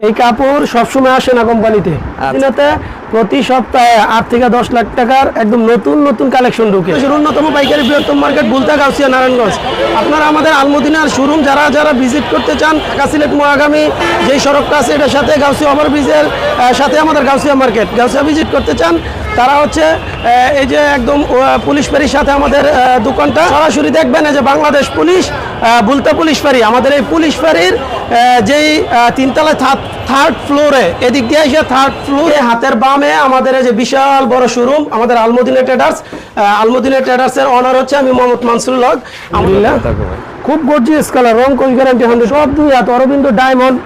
এই কাপড় সবসময় আসে না কোম্পানিতে। দিনেতে প্রতি সপ্তাহে আট থেকে দশ লাখ টাকার একদম নতুন নতুন কালেকশন ঢুকে। অন্যতম পাইকারি বৃহত্তম মার্কেট বুলতা গাউসিয়া নারায়ণগঞ্জ আপনারা আমাদের আলমদিনার শোরুম যারা যারা ভিজিট করতে চান ঢাকা সিলেট মহাগামী যেই সড়কটা আছে এটার সাথে গাউসিয়া ওভারব্রিজের সাথে আমাদের গাউসিয়া মার্কেট। গাউসিয়া ভিজিট করতে চান তারা হচ্ছে এই যে একদম পুলিশ ফেরির সাথে আমাদের দোকানটা। সরাসরি দেখবেন এই যে বাংলাদেশ পুলিশ বুলতা পুলিশ ফেরি আমাদের এই পুলিশ ফেরির আহ, যেই তিনতলায় থার্ড ফ্লোরে এদিক দিয়ে এসে থার্ড ফ্লোরে হাতের বামে আমাদের যে বিশাল বড় শোরুম আমাদের আলমদিনা ট্রেডার্স আলমদিনা ট্রেডার্সের অনার হচ্ছে আমি মোহাম্মদ মানসুর লক আলহামদুলিল্লাহ খুব গর্জিয়াস কালার রং কোচ গ্যারান্টি হান্ড্রেড সব দুই হাত অরবিন্দ ডায়মন্ড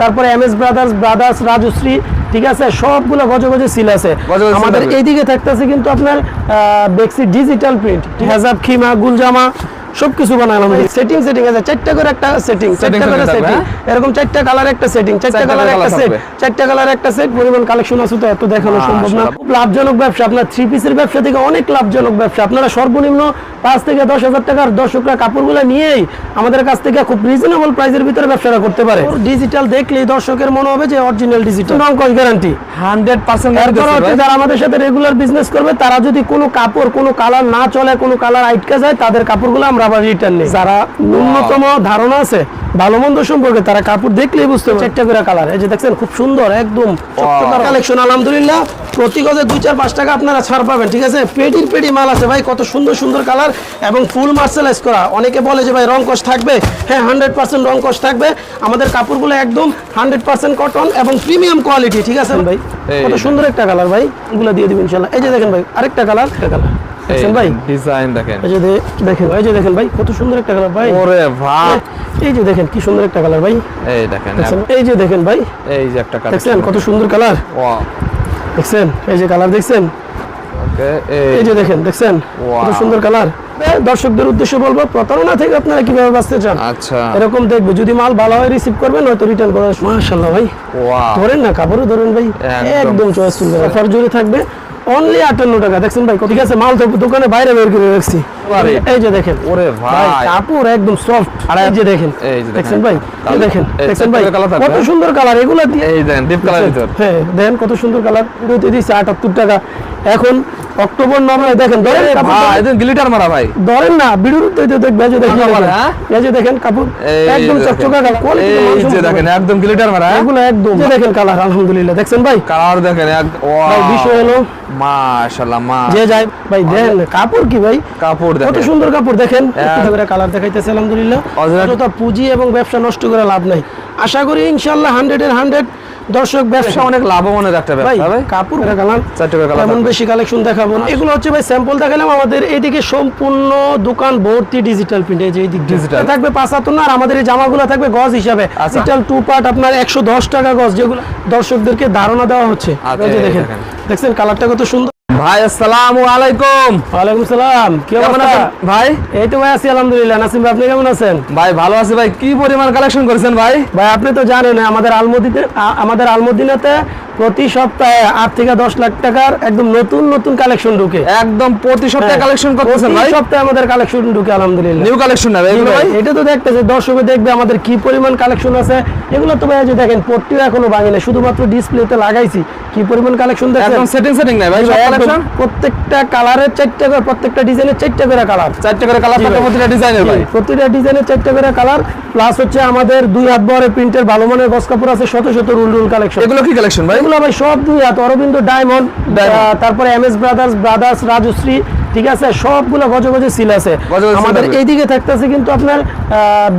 তারপরে M S brothers brothers Rajshri ঠিক আছে? সবগুলো গজে গজে সিল আছে। আমাদের এইদিকে থাকতেছে কিন্তু আপনার বেক্সি ডিজিটাল প্রিন্ট হেজাব খিমা গুলজামা সবকিছু বানালাম সেটিং সেটিং আছে চারটা করে একটা সেটিং চারটা করে সেটিং হ্যাঁ? এরকম চারটা কালার একটা সেটিং চারটা চারটা কালার একটা সেট চারটা কালার একটা সেট পরিমাণ কালেকশন আছে তো এত দেখানো সম্ভব না। খুব লাভজনক ব্যবসা আপনার থ্রি পিসের ব্যবসা থেকে অনেক লাভজনক ব্যবসা। আপনারা সর্বনিম্ন পাঁচ থেকে দশ হাজার টাকার দর্শকরা কাপড়গুলো নিয়েই আমাদের কাছ থেকে খুব রিজনেবল প্রাইসের ভিতরে ব্যবসাটা করতে পারে। ডিজিটাল দেখলেই দর্শকের মনে হবে যে অরিজিনাল ডিজিটাল রং কস গ্যারান্টি হান্ড্রেড পার্সেন্ট যারা আমাদের সাথে রেগুলার বিজনেস করবে তারা যদি কোনো কাপড় কোনো কালার না চলে কোনো কালার আটকে যায় তাদের কাপড়গুলো আমরা আবার রিটার্ন নিই। যারা ন্যূনতম ধারণা আছে ভালো মন্দ সম্পর্কে তারা কাপড় দেখলেই বুঝতে পারবে। চারটা করে কালার এই যে দেখছেন খুব সুন্দর একদম কালেকশন আলহামদুলিল্লাহ। প্রতি গজে দুই চার পাঁচ টাকা আপনারা ছাড় পাবেন ঠিক আছে? পেডির পেডি মাল আছে ভাই কত সুন্দর সুন্দর কালার এবং ফুল মার্সেলাইজ করা। অনেকে বলে যে ভাই রং কস থাকবে? হ্যাঁ হান্ড্রেড পার্সেন্ট রং কস থাকবে। আমাদের কাপড়গুলো একদম হান্ড্রেড পার্সেন্ট কটন এবং প্রিমিয়াম কোয়ালিটি ঠিক আছে ভাই। কত সুন্দর একটা কালার ভাই এগুলো দিয়ে দিবেন ইনশাল্লাহ। এই যে দেখেন ভাই আরেকটা কালার। কালার। দেখছেন ভাই। ডিজাইন দেখেন। এই যে দেখেন এই যে দেখেন ভাই কত সুন্দর একটা কালার ভাই। ওরে ভাই এই যে দেখেন কি সুন্দর একটা কালার ভাই। এই দেখেন দেখছেন? এই যে দেখেন ভাই। এই যে একটা দেখছেন? কত সুন্দর কালার ওয়াও দেখছেন? এই যে কালার দেখছেন? এই যে দেখেন দেখছেন? কত সুন্দর কালার দর্শকদের উদ্দেশ্যে বলব প্রতারণা থেকে আপনারা কীভাবে বাঁচতে চান? আচ্ছা। এরকম দেখবে যদি মাল ভালো হয় রিসিভ করবেন হয়তো রিটার্ন করার মাশাআল্লাহ ভাই। ধরেন না কাপড়ও ধরেন ভাই। একদম। অফার জুড়ে থাকবে। অনলি আটান্ন টাকা। দেখছেন ভাই ঠিক আছে মাল তো দোকানে বাইরে বের করে রাখছি। এই যে দেখেন। ওরে ভাই কাপড় একদম সফট আর এই যে দেখেন। এই দেখছেন ভাই? দেখেন দেখছেন ভাই? কত হ্যাঁ? সুন্দর কালার এগুলা দিয়ে এই দেন ডিপ কালার ভিতর। হ্যাঁ দেখেন কত সুন্দর কালার। ভিডিওতে দিচ্ছে আটাত্তর টাকা। এখন অক্টোবর নভেম্বর দেখেন ধরেন ভাই এদিন গ্লিটার মারা ভাই। ধরেন না ভিডিওর দেখবেন এই যে দেখেন হ্যাঁ? যে দেখেন কাপড় একদম চকচকা দেখেন। কালার কোয়ালিটি এই যে দেখেন একদম গ্লিটার মারা? এগুলো একদম। দেখেন কালার আলহামদুলিল্লাহ। দেখছেন ভাই? কালার দেখেন একদম ভাই বিষয় হলো মাশাআল্লাহ মা। যে যায় ভাই দেখেন কাপড় কি ভাই? কাপড় কত সুন্দর কাপড় দেখেন। এক- কালার দেখাইতেছে আলহামদুলিল্লাহ। অযথা পুঁজি এবং ব্যবসা নষ্ট করে লাভ নাই। আশা করি ইনশাল্লাহ হান্ড্রেড এর হান্ড্রেড দর্শক ব্যবসা অনেক লাভবানের একটা ব্যবসা ভাই কাপড় কালার চট্টগ্রাম কালার এমন। বেশি কালেকশন দেখাবো না এগুলো হচ্ছে ভাই স্যাম্পল দেখালাম আমাদের এদিকে সম্পূর্ণ দোকান ভর্তি ডিজিটাল প্রিন্ট এই যে এই দিক Digital। থাকবে পাঁচ হাত না আর আমাদের এই জামাগুলো থাকবে গজ হিসাবে। ডিজিটাল টু পার্ট আপনার একশো দশ টাকা গজ যেগুলো দর্শকদেরকে ধারণা দেওয়া হচ্ছে আচ্ছা, দেখেন। দেখছেন কালারটা কত সুন্দর ভাই আসসালামু আলাইকুম। ওয়ালাইকুম আসসালাম কি অবস্থা? ভাই? এই তো ভাই আছি আলহামদুলিল্লাহ। নাসিম ভাই আপনি কেমন আছেন? ভাই ভালো আছি ভাই। কি পরিমাণ কালেকশন করেছেন ভাই? ভাই আপনি তো জানেন আমাদের আলমদিনাতে আমাদের আলমদিনাতে প্রতি সপ্তাহে আট থেকে দশ লাখ টাকার একদম নতুন নতুন কালেকশন ঢুকে। একদম প্রতি সপ্তাহে হ্যাঁ। কালেকশন করতেছেন প্রতি ভাই? সপ্তাহে আমাদের কালেকশন ঢুকে আলহামদুলিল্লাহ। নিউ কালেকশন না ভাই এগুলো ভাই, এটা তো দেখতেছে দর্শকে দেখবে আমাদের কি পরিমাণ কালেকশন আছে। এগুলো তো ভাই যে দেখেন পট্টিও এখনও ভাঙি না শুধুমাত্র ডিসপ্লেতে লাগাইছি। কি পরিমাণ কালেকশন দেখেন একদম সেটিং সেটিং নাই ভাই কালেকশন প্রত্যেকটা কালারের চারটা করে প্রত্যেকটা ডিজাইনের চারটা করে কালার চারটে করে কালার। প্রতিটা ডিজাইনের ভাই। প্রতিটা ডিজাইনের চারটা করে কালার প্লাস হচ্ছে আমাদের দুই হাত বড় প্রিন্টের ভালো মানের গস কাপড় আছে শত শত রুল রুল কালেকশন এগুলো কি কালেকশন ভাই? এগুলো ভাই সব দুই হাত অরবিন্দ ডায়মন্ড তারপরে M S brothers brothers Rajshree ঠিক আছে? সবগুলো গজে গজে সিল আছে। গজে গজে আমাদের এইদিকে থাকতেছে কিন্তু আপনার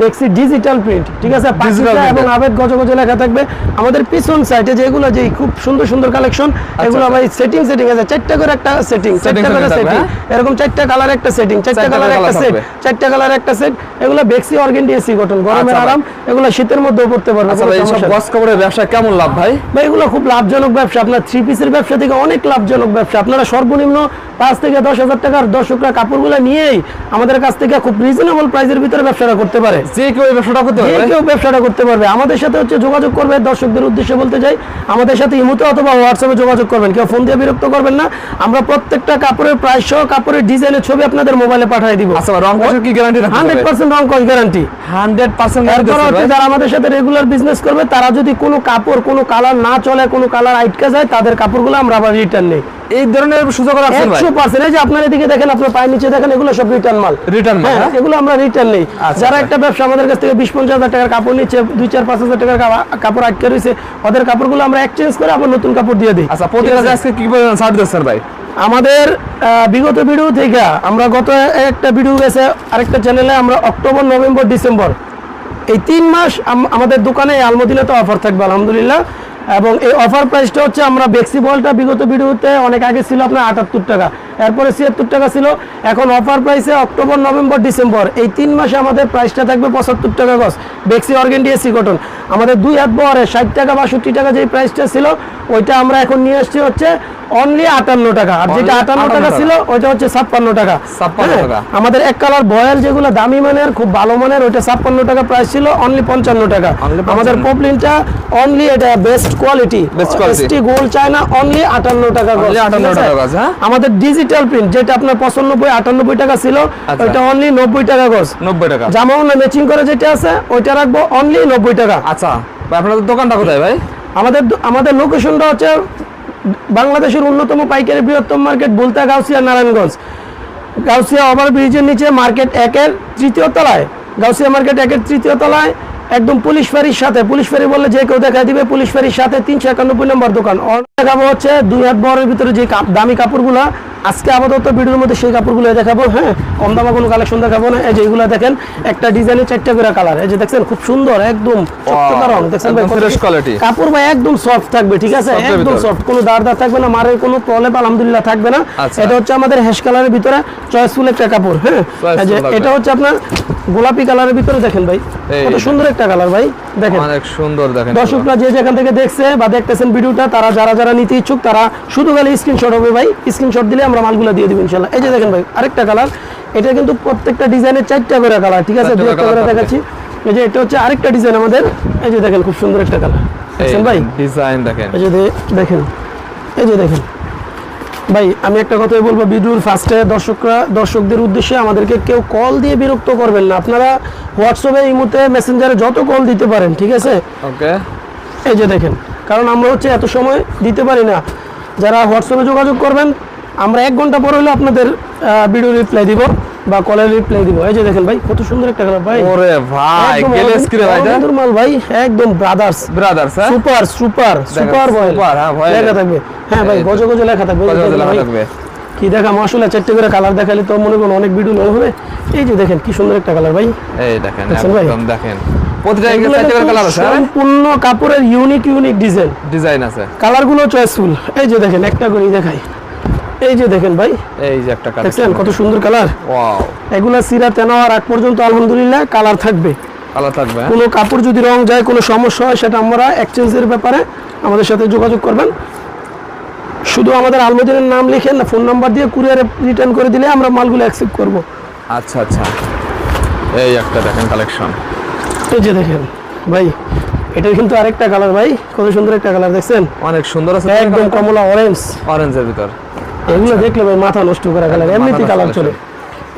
বেক্সি ডিজিটাল প্রিন্ট ঠিক আছে? পাকিস্তান এবং। আবেদ গজে গজে লেখা থাকবে। আমাদের পিছন সাইডে যেগুলো যে খুব সুন্দর সুন্দর কালেকশন এগুলো আচ্ছা। ভাই সেটিং সেটিং আছে। চারটা করে একটা সেটিং চারটা করে সেটিং হ্যাঁ? এরকম চারটা কালার একটা সেটিং চারটা কালার একটা সেট চারটা কালার একটা সেট এগুলো বেক্সি অর্গেন্ডি এসি কটন গরমের আচ্ছা আরাম এগুলো শীতের মধ্যেও পড়তে পারবে আচ্ছা নেই। গস কাপড়ের ব্যবসা কেমন লাভ ভাই? ভাই এগুলো খুব লাভজনক ব্যবসা। আপনার থ্রি পিসের ব্যবসা থেকে অনেক লাভজনক ব্যবসা। আপনারা সর্বনিম্ন পাঁচ থেকে দশ হাজার টাকার দর্শকরা কাপড়গুলো নিয়েই আমাদের কাছ থেকে খুব রিজনেবল প্রাইসের ভিতরে ব্যবসাটা করতে পারে। যে কেউ ব্যবসাটা করতে যে পারবে। কেউ ব্যবসাটা করতে পারবে। আমাদের সাথে হচ্ছে যোগাযোগ করবে দর্শকদের উদ্দেশ্যে বলতে চাই আমাদের সাথে ইমুতে অথবা হোয়াটসঅ্যাপে যোগাযোগ করবেন। কেউ ফোন দিয়ে বিরক্ত করবেন না। আমরা প্রত্যেকটা কাপড়ের প্রাইস সহ কাপড়ের ডিজাইনের ছবি আপনাদের মোবাইলে পাঠিয়ে দিব। আচ্ছা রং কষের কি গ্যারান্টি রাখতে হান্ড্রেড পার্সেন্ট রং কস গ্যারান্টি এরপর হচ্ছে যারা আমাদের সাথে রেগুলার বিজনেস করবে তারা যদি কোনো কাপড় কোনো কালার না চলে কোনো কালার আটকে যায় তাদের কাপড়গুলো আমরা আবার রিটার্ন নেই। এই ধরনের সুযোগ ভাই। পার্সেন্ট এই যে আপনার এদিকে দেখেন আপনার পায়ের নিচে দেখেন এগুলো সব রিটার্ন মাল। রিটার্ন মাল হ্যাঁ হ্যাঁ? এগুলো আমরা রিটার্ন নেই। আচ্ছা, যারা আচ্ছা। একটা ব্যবসা আমাদের কাছ থেকে বিশ পঞ্চাশ হাজার টাকার কাপড় নিচ্ছে দুই চার পাঁচ হাজার টাকার কাপড় আটকে রয়েছে ওদের কাপড়গুলো আমরা এক্সচেঞ্জ করে আবার নতুন কাপড় দিয়ে দিই। আচ্ছা প্রতি আজকে কি পরিমাণ ছাড় দিচ্ছেন ভাই? আমাদের বিগত ভিডিও থেকে আমরা গত একটা ভিডিও গেছে আরেকটা চ্যানেলে আমরা অক্টোবর নভেম্বর ডিসেম্বর। এই তিন মাস আমাদের দোকানে আলমদিনাতে অফার থাকবে আলহামদুলিল্লাহ। এবং এই অফার প্রাইসটা হচ্ছে আমরা বেক্সি বলটা বিগত ভিডিওতে অনেক আগে ছিল আপনার আটাত্তর টাকা। এরপরে ছিয়াত্তর টাকা ছিল। এখন অফার প্রাইসে অক্টোবর, নভেম্বর, ডিসেম্বর, এই তিন মাসে আমাদের প্রাইসটা থাকবে পঁচাত্তর টাকা গজ। বেক্সি অর্গেন্ডি এসি কটন আমাদের দুই হাত বহরে ষাট টাকা, বাষট্টি টাকা যে প্রাইসটা ছিল, ওইটা আমরা এখন নিয়ে আসছি হচ্ছে অনলি আটান্ন টাকা আর যেটা আটান্ন টাকা। ছিল ওইটা হচ্ছে ছাপ্পান্ন টাকা 56 হ্যাঁ। আমাদের এক কালার বয়েল যেগুলো দামি মানের খুব ভালো মানের ওইটা ছাপ্পান্ন টাকা প্রাইস ছিল অনলি পঞ্চান্ন টাকা আমাদের পপলিনটা অনলি এটা best quality. ST gold China only আটান্ন টাকা গজ, Only 58 ঠিক আছে? টাকা গজ, হ্যাঁ? আমাদের ডিজিটাল প্রিন্ট যেটা আপনার পঁচানব্বই আটানব্বই টাকা ছিল আচ্ছা। ওইটা অনলি নব্বই টাকা গজ নব্বই টাকা জামা ম্যাচিং করে যেটা আছে ওইটা রাখব অনলি নব্বই টাকা আচ্ছা আপনাদের দোকানটা কোথায় ভাই আমাদের আমাদের লোকেশনটা হচ্ছে বাংলাদেশের অন্যতম পাইকারি বৃহত্তম মার্কেট বুলতা গাউসিয়া নারায়ণগঞ্জ। গাউসিয়া ওভার ব্রিজের নিচে মার্কেট একের তৃতীয় তলায়। গাউসিয়া মার্কেট একের তৃতীয় তলায়, একদম পুলিশ ফেরির সাথে। পুলিশ ফেরি বললে যে কেউ দেখা দিবে, পুলিশ ফেরির সাথে তিনশো একানব্বই নম্বর দোকান। দেখাবো হচ্ছে দুই হাত বহরের ভিতরে যে দামি কাপড়গুলো। আজকে আপাতত ভিডিওর মধ্যে সেই কাপড়গুলো দেখাবো হ্যাঁ? কম দামা কোনো কালেকশন দেখাবো না। এই যে এগুলো দেখেন একটা ডিজাইনের চারটা করে কালার এই যে দেখছেন খুব সুন্দর একদম রং দেখছেন ভাই। কাপড় ভাই একদম সফট থাকবে ঠিক আছে? একদম সফট কোনো দাঁড় দাঁড় থাকবে না মারের কোনো প্রলেপ আলহামদুলিল্লাহ থাকবে না। আচ্ছা। এটা হচ্ছে আমাদের হ্যাশ কালারের ভিতরে চয়েসফুল একটা কাপড় হ্যাঁ? এই যে এটা হচ্ছে আপনার গোলাপি কালারের ভিতরে দেখেন ভাই কত সুন্দর একটা কালার ভাই দেখেন। অনেক সুন্দর দেখেন। দর্শকরা যে যেখান থেকে দেখছে বা দেখতেছেন ভিডিওটা তারা যারা যারা নিতে ইচ্ছুক তারা শুধু খালি স্ক্রিনশট হবে ভাই। স্ক্রিনশট দিলে আমরা মালগুলো দিয়ে দিব ইনশাল্লাহ এই যে দেখেন ভাই আরেকটা কালার এটা কিন্তু প্রত্যেকটা ডিজাইনের চারটা করে কালার ঠিক আছে? চারটা দু করে একটা করে দেখাচ্ছি। এই যে এটা হচ্ছে আরেকটা ডিজাইন আমাদের। এই যে দেখেন খুব সুন্দর একটা কালার দেখছেন ভাই? ডিজাইন দেখেন। এই যে দেখেন। এই যে দেখেন। ভাই আমি একটা কথাই বলব ভিডিওর ফার্স্টে দর্শকরা দর্শকদের উদ্দেশ্যে আমাদেরকে কেউ কল দিয়ে বিরক্ত করবেন না। আপনারা হোয়াটসঅ্যাপে এই মুহূর্তে মেসেঞ্জারে যত কল দিতে পারেন ঠিক আছে? ওকে এই যে দেখেন। কারণ আমরা হচ্ছে এত সময় দিতে পারি না। যারা হোয়াটসঅ্যাপে যোগাযোগ করবেন আমরা এক ঘণ্টা পর হলে আপনাদের ভিডিও রিপ্লাই দিব বা কলের রিপ্লাই দিব। এই যে দেখেন ভাই কত সুন্দর একটা কালার ভাই। ওরে ভাই গেলেস কি ভাই এটা অরবিন্দুর মাল ভাই একদম ব্রাদার্স ব্রাদার্স হ্যাঁ? Super super super boy super হ্যাঁ, ভাই লেখা থাকবে। হ্যাঁ ভাই গজ। গজে লেখা থাকবে। গজ লেখা থাকবে। কি দেখা আসলে চারটে করে কালার দেখালে তো মনে করুন অনেক ভিডিও নেওয়া হবে। এই যে দেখেন কি সুন্দর একটা কালার ভাই। এই দেখেন? একদম দেখেন। হ্যাঁ? সম্পূর্ণ কাপড়ের ইউনিক ইউনিক ডিজাইন ডিজাইন আছে। কালারগুলো চয়েসফুল এই যে দেখেন একটা করেই দেখাই। এই যে দেখেন ভাই এই যে একটা কালার দেখছেন কত সুন্দর কালার ওয়াও এগুলা সিরা তেনাওয়ার আগ পর্যন্ত আলহামদুলিল্লাহ কালার থাকবে। কালার থাকবে হ্যাঁ? কোনো কাপড় যদি রং যায় কোনো সমস্যা হয় সেটা আমরা এক্সচেঞ্জের ব্যাপারে আমাদের সাথে যোগাযোগ করবেন। শুধু আমাদের আলমদিনের নাম লিখে না ফোন নাম্বার দিয়ে কুরিয়ারে রিটার্ন করে দিলে আমরা মালগুলো অ্যাকসেপ্ট করব। আচ্ছা আচ্ছা। এই একটা দেখেন কালেকশন এই যে দেখেন ভাই এটা কিন্তু আরেকটা কালার ভাই। কত সুন্দর একটা কালার দেখছেন? অনেক সুন্দর আছে। একদম কমলা অরেঞ্জ অরেঞ্জের ভিতর। এগুলো দেখলে ভাই মাথা নষ্ট করা কালার একদম এমনিতে কালার চলে।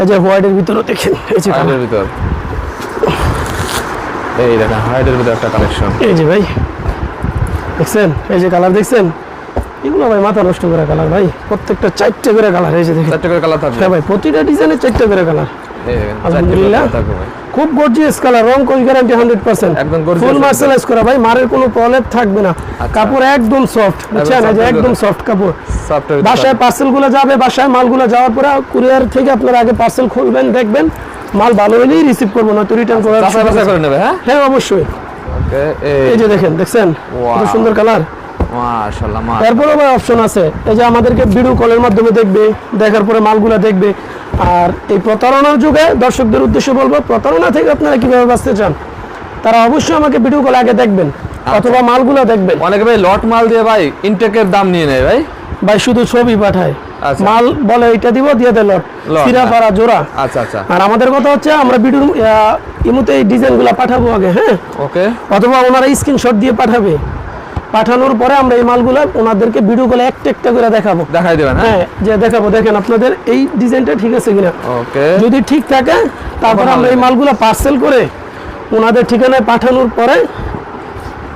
এই যে হোয়াইটের ভিতরে দেখেন এই যে colour। ভিতর। এই দেখেন হাইডের ভিতর একটা কালেকশন এই যে ভাই দেখছেন? এই যে কালার দেখছেন? এগুলো ভাই মাথা নষ্ট করা কালার ভাই। প্রত্যেকটা চারটে করে কালার দেখেন। চারটে করে কালার থাকবে। হ্যাঁ ভাই প্রতিটা ডিজাইনের চারটে করে কালার আলহামদুলিল্লাহ। থাকবে। খুব গর্জিয়াস কালার রং গ্যারান্টি হান্ড্রেড পার্সেন্ট একদম gorgeous ফুল একদম। মার্শালাইজ করা ভাই মারের কোনো প্রলেপ থাকবে না। কাপড় একদম সফট বুঝছেন? যে একদম সফট কাপড়। বাসায় থাকবে। পার্সেলগুলো যাবে বাসায় মালগুলো যাওয়ার পরে কুরিয়ার থেকে আপনারা আগে পার্সেল খুলবেন দেখবেন। মাল ভালো হলেই রিসিভ করব না তো রিটার্ন করার করে নেবে হ্যাঁ? হ্যাঁ অবশ্যই। এই যে দেখেন দেখছেন? কত সুন্দর কালার মাশাআল্লাহ মা এরপরও অপশন আছে। এই যে আমাদেরকে ভিডিও কলের মাধ্যমে দেখবে দেখার পরে মালগুলা দেখবে। আর এই প্রতারণার যুগে দর্শকদের উদ্দেশ্যে বলব প্রতারণা থেকে আপনারা কীভাবে বাঁচতে চান তারা অবশ্যই আমাকে ভিডিও কল আগে দেখবেন অথবা মালগুলা দেখবেন। অনেকে ভাই লট মাল দিয়ে ভাই ইনটেকের দাম নিয়ে নেয় ভাই। ভাই শুধু ছবি পাঠায়। আচ্ছা। মাল বলে এটা দিব দিয়ে দে লট সিরা। জোড়া। আচ্ছা আচ্ছা। আর আমাদের কথা হচ্ছে আমরা ভিডিওর ইমুতে এই ডিজাইনগুলো পাঠাবো আগে হ্যাঁ? ওকে অথবা ওনারা স্ক্রিনশট দিয়ে পাঠাবে। পাঠানোর পরে আমরা এই মালগুলো ওনাদেরকে ভিডিও করে একটা একটা করে দেখাবো। দেখাই দেবেন হ্যাঁ? হ্যাঁ যে দেখাবো দেখেন আপনাদের এই ডিজাইনটা ঠিক আছে কিনা। ওকে। যদি ঠিক থাকে তারপর আমরা এই। মালগুলো পার্সেল করে ওনাদের ঠিকানায় পাঠানোর পরে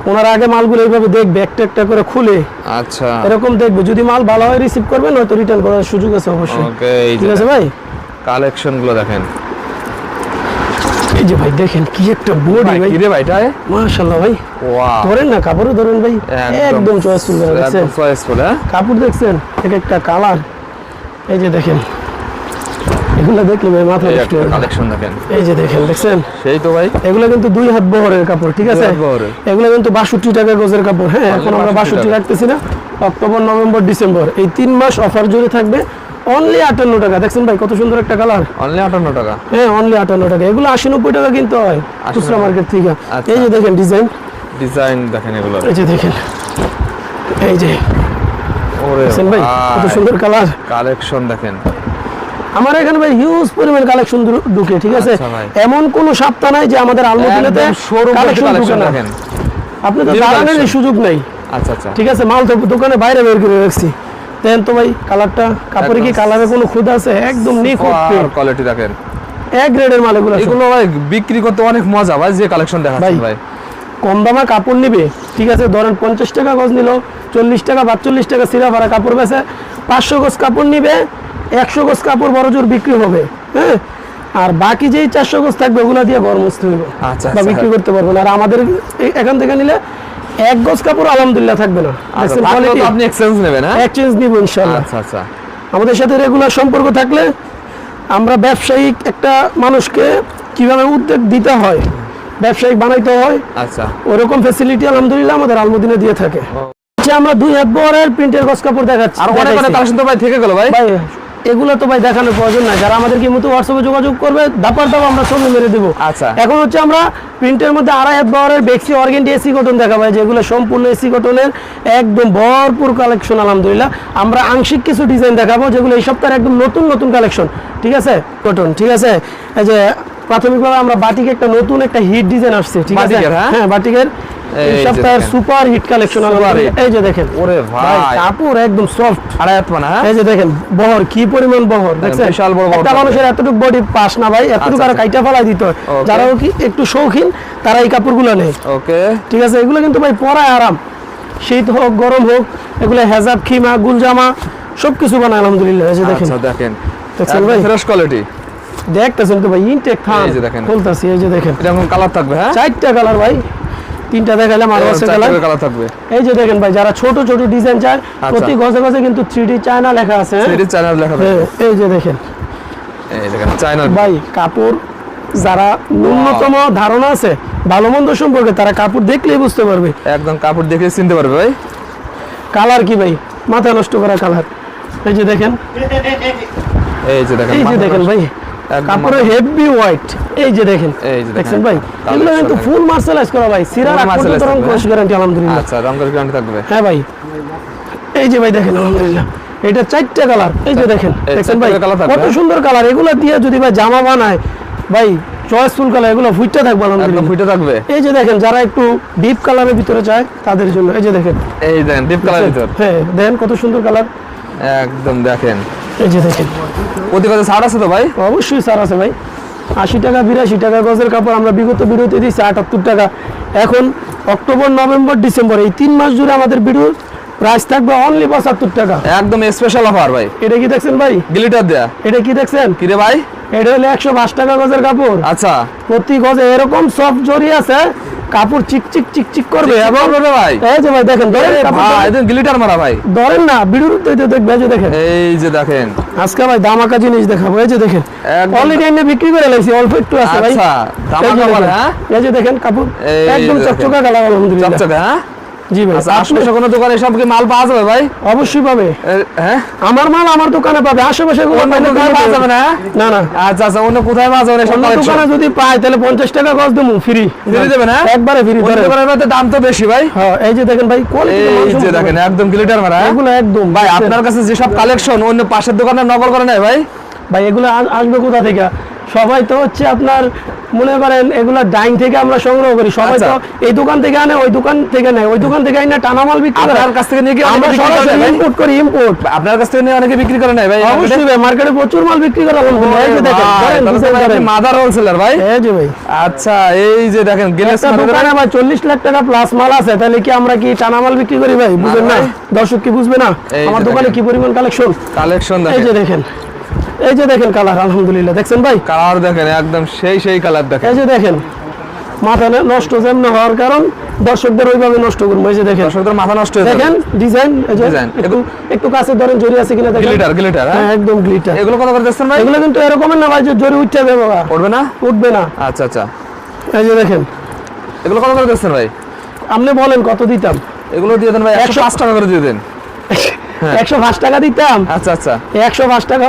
ওনারা আগে মালগুলো এইভাবে দেখবে একটা একটা করে খুলে। আচ্ছা। এরকম দেখবে যদি মাল ভালো হয় রিসিভ করবে নয়তো রিটার্ন করার সুযোগ আছে অবশ্যই। ঠিক আছে ভাই? কালেকশনগুলো দেখেন। এই যে ভাই দেখেন কি একটা বডি ভাই ভাই। ভাইটা মাশাআল্লাহ ভাই। ওয়াও। ধরেন না কাপড়ও ধরেন ভাই। একদম চয়েসফুল করে দেখছেন একদম চয়েসফুল হ্যাঁ? কাপড় দেখছেন? এক একটা কালার। এই যে দেখেন। এগুলো দেখলে ভাই মাথা নষ্ট হয়ে কালেকশন দেখেন। এই যে দেখেন দেখছেন? সেই তো ভাই। এগুলো কিন্তু দুই হাত বহরের কাপড় ঠিক আছে। এগুলো কিন্তু বাষট্টি টাকা গজের কাপড় হ্যাঁ? এখন আমরা 62 বাষট্টি টাকা। রাখতেছি না। October November December. এই তিন মাস অফার জুড়ে থাকবে। অনলি আটান্ন টাকা। দেখছেন ভাই কত সুন্দর একটা কালার অনলি আটান্ন টাকা? হ্যাঁ অনলি আটান্ন টাকা। এগুলো আশি নব্বই টাকা কিনতে হয় খুচরা মার্কেট থেকে। আচ্ছা। এই যে দেখেন ডিজাইন ডিজাইন দেখেন এগুলো। এই যে দেখেন। এই যে। দেখছেন ভাই কত সুন্দর কালার কালেকশন দেখেন। আমার এখানে ভাই হিউজ পরিমাণ কালেকশন ঢুকে ঠিক আছে? আচ্ছা এমন কোন সপ্তাহ নাই যে আমাদের আলমদিনাতে কালেকশন ঢুকে না। দেখেন। আপনি তো দাঁড়ানোর সুযোগ নেই। আচ্ছা আচ্ছা। ঠিক আছে মাল তো দোকানে বাইরে বের করে রাখছি। দেন তো ভাই কালারটা। কাপড়ে কি কালারে কোনো খুদ আছে? একদম নিখুঁত কোয়ালিটি দেখেন। এক গ্রেডের মাল এগুলো এগুলো ভাই বিক্রি করতে অনেক মজা ভাই যে কালেকশন দেখাচ্ছেন ভাই। কম দামে কাপড় নিবে। ঠিক আছে ধরেন পঞ্চাশ টাকা গজ নিল চল্লিশ টাকা বাচ্চল্লিশ টাকা সিরা ভাড়া কাপড় বেছে পাঁচশো গজ কাপড় নিবে একশো গজ কাপড় বড় জোর বিক্রি হবে। হ্যাঁ? আর বাকি যেই চারশো গজ থাকবে ওগুলা দিয়ে ঘর মুছতে আচ্ছা, আচ্ছা। বিক্রি করতে পারবেন আর আমাদের এখান থেকে নিলে এক গজ কাপড় আলহামদুলিল্লাহ থাকবে না। আচ্ছা আপনি এক্সচেঞ্জ নেবেন হ্যাঁ? এক্সচেঞ্জ নিব ইনশাল্লাহ আচ্ছা আচ্ছা। আমাদের সাথে রেগুলার সম্পর্ক থাকলে আমরা ব্যবসায়িক একটা মানুষকে কীভাবে উদ্যোগ দিতে হয় ব্যবসায়িক বানাইতে হয় আচ্ছা। ওরকম ফেসিলিটি আলহামদুলিল্লাহ আমাদের আলমদিনে দিয়ে থাকে। আচ্ছা আমরা দুই হাত বহরের প্রিন্টের গস কাপড় দেখাচ্ছি। আর অনেক অনেক। কালেকশন তো ভাই থেকে গেল ভাই। ভাই এগুলো তো ভাই দেখানোর প্রয়োজন নাই। যারা আমাদেরকে মতো হোয়াটসঅ্যাপে যোগাযোগ করবে দাপার দাপ আমরা ছবি মেরে দেবো। আচ্ছা। এখন হচ্ছে আমরা প্রিন্টের মধ্যে আড়াই হাত বহরের বেক্সি অর্গেন্টি এসি কটন দেখা ভাই যেগুলো সম্পূর্ণ এসি কটনের একদম ভরপুর কালেকশন আলহামদুলিল্লাহ। আমরা আংশিক কিছু ডিজাইন দেখাবো যেগুলো এই সপ্তাহের একদম নতুন নতুন কালেকশন ঠিক আছে? কটন ঠিক আছে? এই যে প্রাথমিকভাবে আমরা বাটিকে একটা নতুন একটা হিট ডিজাইন আসছে ঠিক আছে? হ্যাঁ? হ্যাঁ বাটিকের। এই এই সপ্তাহের সুপার হিট কালেকশন এই যে দেখেন। ওরে ভাই। কাপড় একদম সফট আড়াই হাত মানে এই যে দেখেন বহর কি পরিমাণ বহর দেখছেন? বিশাল বড় বহর একটা মানুষের এতটুকু বডি পাস না ভাই এতটুকু আর। কাইটা ফেলাই দিতে যারা কি একটু শৌখিন তারা এই কাপড়গুলো নেয়। ওকে ঠিক আছে এগুলো কিন্তু ভাই পরায় আরাম। শীত হোক গরম হোক এগুলো হেজাব খিমা গুলজামা সব কিছু বানায় আলহামদুলিল্লাহ। এই যে দেখেন। আচ্ছা দেখেন। ফ্রেশ কোয়ালিটি দেখতেছেন তো ভাই ইনটেক খান এই যে দেখেন। খুলতাছি এই যে দেখেন। এরকম কালার থাকবে হ্যাঁ? চারটা কালার ভাই। তিনটা দেখালাম আর আছে কালার। কালার থাকবে। এই যে দেখেন ভাই যারা ছোট ছোট ডিজাইন চায় আচ্ছা। প্রতি গজে গজে কিন্তু থ্রি ডি চায়না লেখা আছে। হ্যাঁ? সেটি চ্যানেল লেখা থাকবে। হ্যাঁ, এই যে দেখেন। এই দেখেন চায়নার ভাই কাপড় যারা ন্যূনতম ধারণা আছে ভালো মন্দ সম্পর্কে তারা কাপড় দেখলেই বুঝতে পারবে। একদম কাপড় দেখে চিনতে পারবে ভাই। কালার কি ভাই? মাথা নষ্ট করা কালার। এই যে দেখেন। এই যে দেখেন এই যে দেখেন ভাই। কাপড়ে হেভি হোয়াইট এই যে দেখেন এই যে দেখেন। দেখছেন ভাই? এগুলো কিন্তু ফুল মার্শালাইজ করা ভাই। সিরার পর্যন্ত রং কোর্স গ্যারান্টি আলহামদুলিল্লাহ। আচ্ছা রং রঙের গ্যারান্টি থাকবে হ্যাঁ ভাই। এই যে ভাই দেখেন আলহামদুলিল্লাহ। এটা চারটা কালার এই যে দেখেন এই দেখছেন ভাই? কত হ্যাঁ? সুন্দর কালার এগুলো দিয়ে যদি ভাই জামা বানায় ভাই চয়েসফুল কালার এগুলো ফুটটা থাকবে আলহামদুলিল্লাহ। ফুটে থাকবে। এই যে দেখেন যারা একটু ডিপ কালারের ভিতরে চায় তাদের জন্য। এই যে দেখেন। এই দেখেন ডিপ কালারের ভিতর। হ্যাঁ দেখেন কত সুন্দর কালার একদম দেখেন। এই যে দেখেন। প্রতি কথা ছাড় আছে তো ভাই? অবশ্যই স্যার আছে ভাই। আশি টাকা বিরাশি টাকা গজের কাপড় আমরা বিগত ভিডিওতে দিচ্ছি আটাত্তর টাকা। এখন অক্টোবর নভেম্বর ডিসেম্বর এই তিন মাস জুড়ে আমাদের প্রাইস থাকবে অনলি পঁচাত্তর টাকা। একদম স্পেশাল অফার ভাই। এটা কি দেখছেন ভাই? গ্লিটার দেয়া। এটা কি দেখছেন? কি রে ভাই? এটা হলো একশো পাঁচ টাকা গজের কাপড়। আচ্ছা। প্রতি গজে এরকম সফট জড়ি আছে কাপড় চিক চিক চিক চিক করবে এবং ভাই। এই যে ভাই দেখেন ধরেন ভাই একদম গ্লিটার মারা ভাই। ধরেন না ভিডিওর দেখবে এই যে দেখেন। এই যে দেখেন। আজকে ভাই দামাকা জিনিস দেখাবো এই যে দেখেন। অলরেডি এনে বিক্রি করে লাইছি অল্প একটু আছে ভাই। আচ্ছা, দামাকা দেখেন, হ্যাঁ? এই যে দেখেন কাপড় একদম চকচকা কালার আলহামদুলিল্লাহ। চকচকা হ্যাঁ? জি ভাই। আচ্ছা আশেপাশে কোনো দোকানে সব কি মাল পাওয়া যাবে ভাই? অবশ্যই পাবে। হ্যাঁ? আমার মাল আমার দোকানে পাবে আশেপাশে কোনো দোকানে পাওয়া যাবে না না না। আচ্ছা আচ্ছা অন্য কোথায় পাওয়া যাবে? না সব অন্য collection? দোকানে যদি পাই তাহলে পঞ্চাশ টাকা গজ দেবো ফ্রি ফ্রি দেবে না? একবারে ফ্রি অন্য দোকানের মধ্যে দাম তো বেশি ভাই। হ্যাঁ এই যে দেখেন ভাই কোয়ালিটি এই যে দেখেন একদম মারা হ্যাঁ? এগুলো একদম ভাই আপনার কাছে যেসব কালেকশন অন্য পাশের দোকানে নকল করে নেয় ভাই? ভাই এগুলো আসবে কোথা থেকে? সবাই তো হচ্ছে আপনার মনে করেন এগুলো ডাইং থেকে আমরা সংগ্রহ করি। সবাই আচ্ছা। তো এই দোকান থেকে আনে ওই দোকান থেকে নেয়। ওই দোকান থেকে আনে টানা মাল বিক্রি করে। আপনার কাছ থেকে নিয়ে আমরা সরাসরি ইম্পোর্ট করি ইম্পোর্ট আপনার কাছ থেকে নিয়ে অনেকে বিক্রি করে নেয় ভাই অবশ্যই ভাই মার্কেটে প্রচুর মাল বিক্রি করা আলহামদুলিল্লাহ। এই যে দেখেন। মাদার হোলসেলার ভাই এই যে ভাই। আচ্ছা এই যে দেখেন গিনেস দোকানে ভাই চল্লিশ লাখ টাকা প্লাস মাল আছে তাহলে কি আমরা কি টানা মাল বিক্রি করি ভাই? বুঝবেন না? দর্শক কি বুঝবে না? আমার দোকানে কি পরিমাণ কালেকশন কালেকশন এই যে দেখেন। এই যে দেখেন কালার আলহামদুলিল্লাহ। দেখছেন ভাই? কালার দেখেন একদম সেই সেই কালার দেখেন। এই যে দেখেন মাথা নষ্ট যেমন হওয়ার কারণ দর্শকদের ওইভাবে নষ্ট করব। এই যে দেখেন। দর্শকদের মাথা নষ্ট হয়ে দেখেন ডিজাইন এই যে Design। একটু একটু কাছে ধরেন জরি আছে কিনা দেখেন। গ্লিটার গ্লিটার হ্যাঁ? একদম গ্লিটার এগুলো কত করে দিচ্ছেন ভাই? এগুলো কিন্তু এরকম না ভাই যে জরি উঠতে বাবা পড়বে না? উঠবে না। আচ্ছা আচ্ছা। এই যে দেখেন। এগুলো কত করে দেখছেন ভাই? আপনি বলেন কত দিতাম? এগুলো দিয়ে দেন ভাই একশো টাকা করে দিয়ে দেন। হ্যাঁ। একশো পাঁচ টাকা দিতাম। আচ্ছা আচ্ছা। একশো পাঁচ টাকা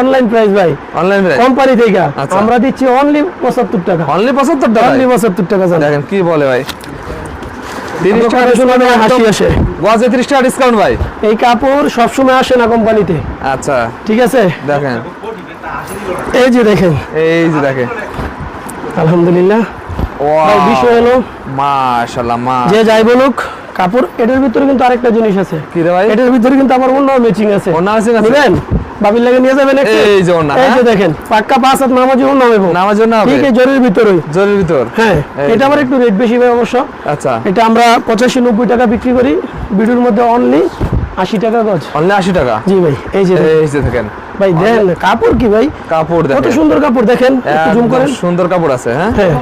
অনলাইন প্রাইস ভাই। অনলাইন কোম্পানি থেকে। আচ্ছা। আমরা দিচ্ছি অনলি পঁচাত্তর টাকা। অনলি পঁচাত্তর টাকা? অনলি পঁচাত্তর টাকা দেখেন কি বলে ভাই? তিরিশ টাকা দোকানে শুনে discount হাসি আসে গজে তিরিশ টাকা ডিসকাউন্ট ভাই। এই কাপড় সবসময় আসে না কোম্পানিতে আচ্ছা। ঠিক আছে? দেখেন। এই যে দেখেন। এই যে দেখেন। আলহামদুলিল্লাহ। বিষয় হলো মা। যে যাই বলুক কাপড় এটার ভিতরে কিন্তু আরেকটা জিনিস আছে। কি রে ভাই? এটার ভিতরে কিন্তু আমার অন্য ম্যাচিং আছে। অন্য আছে? নেবেন? বাবির লাগে নিয়ে যাবেন একটু? এই যে এই যে হ্যাঁ? দেখেন পাক্কা পাঁচ হাত নামাজি হবে নামার জন্য হবে? ঠিক এই জরির ভিতরে জরির ভিতর? হ্যাঁ এটা আমার একটু রেট বেশি ভাই অবশ্য। আচ্ছা। এটা আমরা পঁচাশি নব্বই টাকা বিক্রি করি ভিডিওর মধ্যে অনলি আশি টাকা গজ। অনলি আশি টাকা? জি ভাই এই যে এই যে দেখেন। ভাই দেখেন কাপড় কি ভাই? কাপড় কত সুন্দর কাপড় দেখেন একটু জুম করেন। সুন্দর কাপড় আছে হ্যাঁ? হ্যাঁ।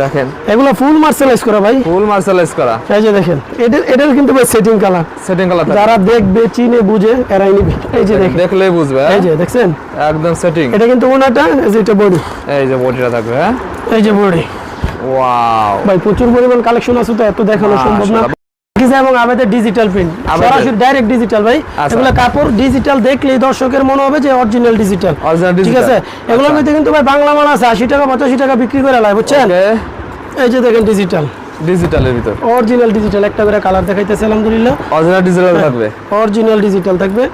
দেখেন। এগুলো ফুল মার্সেলাইজ করা ভাই। ফুল মার্শালাইজ করা। এই যে দেখেন এটার এটার কিন্তু ভাই সেটিং কালার সেটিং কালার যারা দেখবে চিনে বুঝে এরাই নিবে। এই যে দেখেন। দেখলেই বুঝবে এই হ্যাঁ? যে দেখছেন? একদম সেটিং এটা কিন্তু ওনাটা এই যে এটা বডি এই যে বডিটা থাকবে হ্যাঁ? এই যে বডি ওয়াও ভাই প্রচুর পরিমাণ কালেকশন আছে তো এত দেখানো সম্ভব না। এবং আবেদের ডিজিটাল প্রিন্ট। সরাসরি ডাইরেক্ট ডিজিটাল ভাই। আচ্ছা। এগুলো কাপড় ডিজিটাল দেখলেই দর্শকের মনে হবে যে অরিজিনাল ডিজিটাল ঠিক আছে? এগুলোর আচ্ছা। মধ্যে কিন্তু ভাই বাংলা মাল আছে আশি টাকা পঁচাশি টাকা বিক্রি করে লাই বুঝছেন? এই যে দেখেন ডিজিটাল ডিজিটালের ভিতর। অরিজিনাল ডিজিটাল একটা করে কালার দেখাইতেছে আলহামদুলিল্লাহ। অরিজিনাল ডিজিটাল থাকবে। অরিজিনাল ডিজিটাল থাকবে।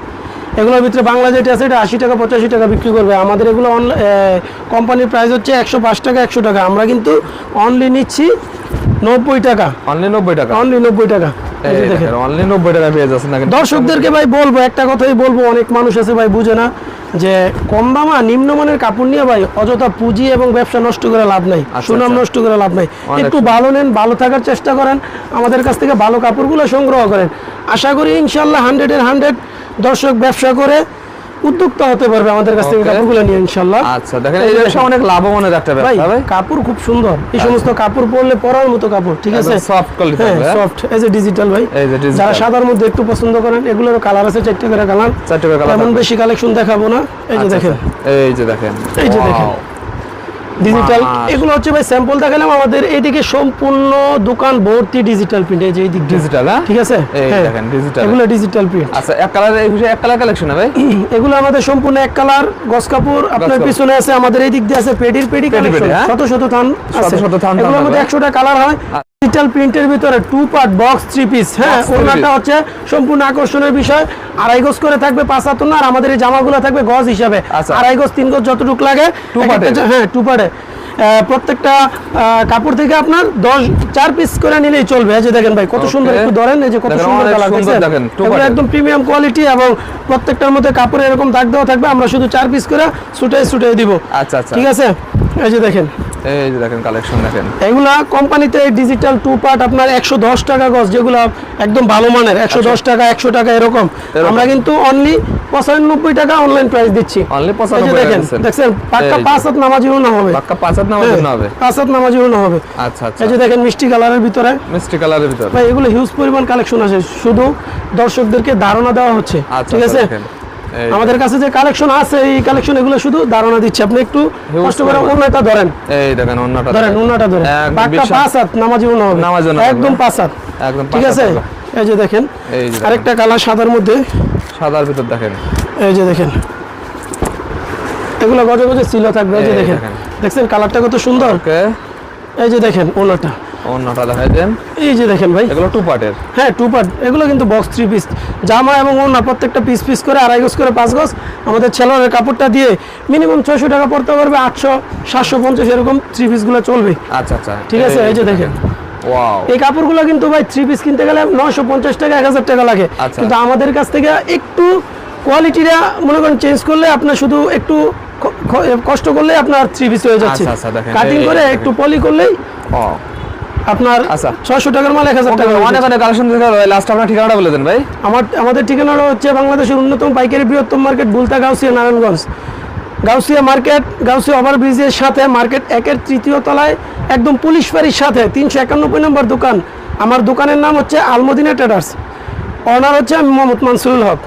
এগুলোর ভিতরে বাংলা যেটা আছে এটা আশি টাকা পঁচাশি টাকা বিক্রি করবে। আমাদের এগুলো কোম্পানির প্রাইস হচ্ছে একশো পাঁচ টাকা একশো টাকা। আমরা কিন্তু অনলি নিচ্ছি নব্বই টাকা। অনলি নব্বই টাকা? অনলি নব্বই টাকা। অনলি নব্বই টাকা পেয়ে যাচ্ছেন দর্শকদেরকে ভাই বলব একটা কথাই বলব অনেক মানুষ আছে ভাই বুঝে না যে কম দামা নিম্নমানের কাপড় নিয়ে ভাই অযথা পুঁজি এবং ব্যবসা নষ্ট করে লাভ নাই আচ্ছা, সুনাম আচ্ছা। নষ্ট করে লাভ নাই। একটু ভালো নেন ভালো থাকার চেষ্টা করেন আমাদের কাছ থেকে ভালো কাপড়গুলো সংগ্রহ করেন। আশা করি ইনশাল্লাহ হান্ড্রেডের হান্ড্রেড দর্শক ব্যবসা করে উদ্যোক্তা হতে পারবে আমাদের কাছ থেকে. কাপড়গুলো নিয়ে ইনশাল্লাহ আচ্ছা দেখেন এই ব্যবসা অনেক লাভবানের একটা ব্যবসা ভাই কাপড় খুব সুন্দর। এই সমস্ত কাপড় পরলে পরার মতো কাপড় ঠিক আছে? Soft quality? সফট এই যে ডিজিটাল ভাই। এই যে ডিজিটাল যারা সাদার মধ্যে একটু পছন্দ করেন এগুলোর কালার আছে চারটি করে কালার চারটি করে কালার এমন বেশি কালেকশন দেখাবো না। এই যে আচ্ছা, দেখেন। আচ্ছা। এই যে দেখেন। এই যে দেখেন। ডিজিটাল এগুলো হচ্ছে ভাই স্যাম্পল দেখালাম আমাদের এইদিকে সম্পূর্ণ দোকান ভর্তি ডিজিটাল প্রিন্ট এই যে দিক ডিজিটাল হ্যাঁ? ঠিক আছে? এই হ্যাঁ। দেখেন, ডিজিটাল এগুলো ডিজিটাল প্রিন্ট আচ্ছা এক কালার এই বিষয়ে এক কালার কালেকশন ভাই এগুলো আমাদের সম্পূর্ণ এক কালার গস কাপড় আপনার পিছনে আছে আমাদের এই দিক দিয়ে আছে পেডির পেডি কালেকশন হ্যাঁ? শত শত থান আছে শত থান এগুলোর মধ্যে একশোটা কালার হয়। ডিজিটাল প্রিন্টের ভিতরে two part box three piece হ্যাঁ? ওনাটা হচ্ছে সম্পূর্ণ আকর্ষণের বিষয়। আড়াই গজ করে থাকবে পাঁচ হাত না আর আমাদের এই জামাগুলো থাকবে গজ হিসাবে। আচ্ছা। আড়াই গজ তিন গজ যতটুকু লাগে part-এর? জা- হ্যাঁ টু পার্টে প্রত্যেকটা কাপড় থেকে আপনার দশ চার পিস করে নিলেই চলবে। এই যে দেখেন ভাই কত সুন্দর একটু ধরেন এই যে কত সুন্দর দেখেন। একদম প্রিমিয়াম কোয়ালিটি এবং প্রত্যেকটার মধ্যে কাপড়ে এরকম দাগ দেওয়া থাকবে আমরা শুধু চার পিস করে ছুটাই ছুটাই দিব। আচ্ছা আচ্ছা। ঠিক আছে? এই যে দেখেন। এই যে দেখেন কালেকশন দেখেন। এগুলা কোম্পানিতে ডিজিটাল টু পার্ট আপনার একশো দশ টাকা গজ যেগুলো একদম ভালো মানের একশো দশ টাকা একশো টাকা এরকম। আমরা কিন্তু অনলি পঁচানব্বই টাকা অনলাইন প্রাইস দিচ্ছি। অনলি পঁচানব্বই দেখেন দেখছেন পাক্কা পাঁচ হাত নামাজিও না হবে। পাক্কা পাঁচ হাত নামার হ্যাঁ, হবে। পাঁচ হাত নামাজিও না হবে। আচ্ছা আচ্ছা। এই যে দেখেন মিষ্টি কালারের ভিতরে। মিষ্টি কালারের ভিতর। ভাই এগুলো হিউজ পরিমাণ কালেকশন আছে। শুধু দর্শকদেরকে ধারণা দেওয়া হচ্ছে। আচ্ছা ঠিক আচ্ছা, আছে? আমাদের কাছে যে কালেকশন আছে এই কালেকশন এগুলো শুধু ধারণা দিচ্ছে। আপনি একটু কষ্ট করে। অন্যটা ধরেন। এই দেখেন অন্যটা ধরেন অন্যটা ধরেন। পাক্কা পাঁচ হাত নামাজি উন্না হবে। নামাজি উন্না একদম পাঁচ হাত। একদম ঠিক আছে? এই যে দেখেন এই যে আরেকটা কালার সাদার মধ্যে। সাদার ভিতর দেখেন। এই যে দেখেন। এগুলো গজে গজে সিলো থাকবে। এই যে দেখেন। দেখেন। দেখছেন কালারটা কত সুন্দর? এই যে দেখেন ওনাটা অন্যটা দেন। এই যে দেখেন ভাই। এগুলো টু পার্টের হ্যাঁ টু পার্ট এগুলো কিন্তু বক্স থ্রি পিস জামা এবং ওনা প্রত্যেকটা পিস পিস করে আড়াই গজ করে পাঁচ গজ। আমাদের ছেলের কাপড়টা দিয়ে মিনিমাম ছয়শো টাকা পড়তে পারবে আটশো সাতশো পঞ্চাশ এরকম থ্রি পিসগুলো চলবে। আচ্ছা আচ্ছা। ঠিক আছে এই যে দেখেন। এই কাপড়গুলো কিন্তু ভাই থ্রি পিস কিনতে গেলে নশো পঞ্চাশ টাকা এক হাজার টাকা লাগে। আচ্ছা। কিন্তু আমাদের কাছ থেকে একটু কোয়ালিটিটা মনে করেন চেঞ্জ করলে আপনার শুধু একটু কষ্ট করলে আপনার থ্রি পিস হয়ে যাচ্ছে। আচ্ছা, আচ্ছা, কাটিং করে একটু পলি করলেই আপনার আচ্ছা। ছয়শো টাকার মাল এক হাজার টাকা অনেক অনেক কালেকশন দেখে লাস্ট আপনার ঠিকানাটা বলে দেন ভাই। আমার আমাদের ঠিকানাটা হচ্ছে বাংলাদেশের অন্যতম পাইকারি বৃহত্তম মার্কেট বুলতা গাউসিয়া নারায়ণগঞ্জ। গাউসিয়া মার্কেট গাউসিয়া ওভারব্রিজের সাথে মার্কেট একের তৃতীয় তলায় একদম পুলিশ ফাঁড়ির সাথে তিনশো একানব্বই নম্বর দোকান। আমার দোকানের নাম হচ্ছে আলমদিনা ট্রেডার্স। অনার হচ্ছে আমি মোহাম্মদ মানসুরুল হক।